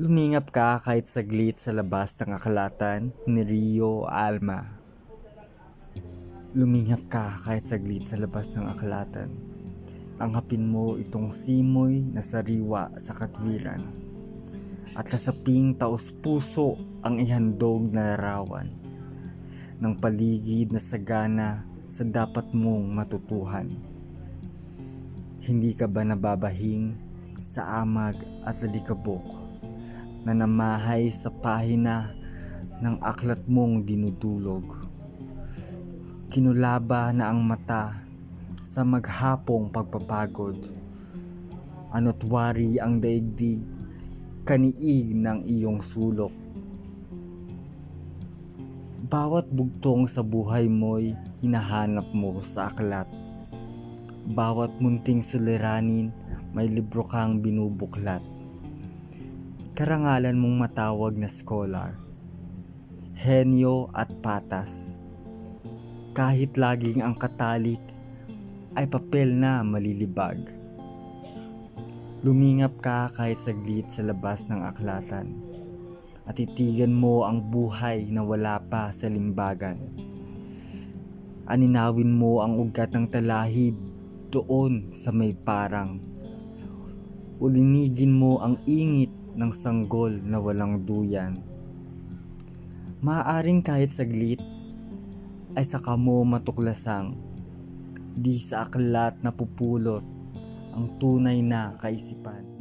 Lumingap ka kahit saglit sa labas ng aklatan ni Rio Alma. Lumingap ka kahit saglit sa labas ng aklatan. Angapin mo itong simoy na sariwa sa katwiran. At kasaping taos puso ang ihandog na larawan ng paligid na sagana sa dapat mong matutuhan. Hindi ka ba nababahing sa amag at lalikabok na namahay sa pahina ng aklat mong dinudulog? Kinulaba na ang mata sa maghapong pagpapagod. Ano't wari ang daigdig, kaniig ng iyong sulok. Bawat bugtong sa buhay mo'y hinahanap mo sa aklat. Bawat munting suliranin, may libro kang binubuklat. Karangalan mong matawag na scholar. Henyo at patas. Kahit laging ang katalik ay papel na malilibag. Lumingap ka kahit saglit sa labas ng aklatan at itigan mo ang buhay na wala pa sa limbagan. Aninawin mo ang ugat ng talahib doon sa may parang. Ulinigin mo ang ingit ng sanggol na walang duyan. Maaaring kahit saglit ay saka mo matuklasang di sa aklat na pupulot ang tunay na kaisipan.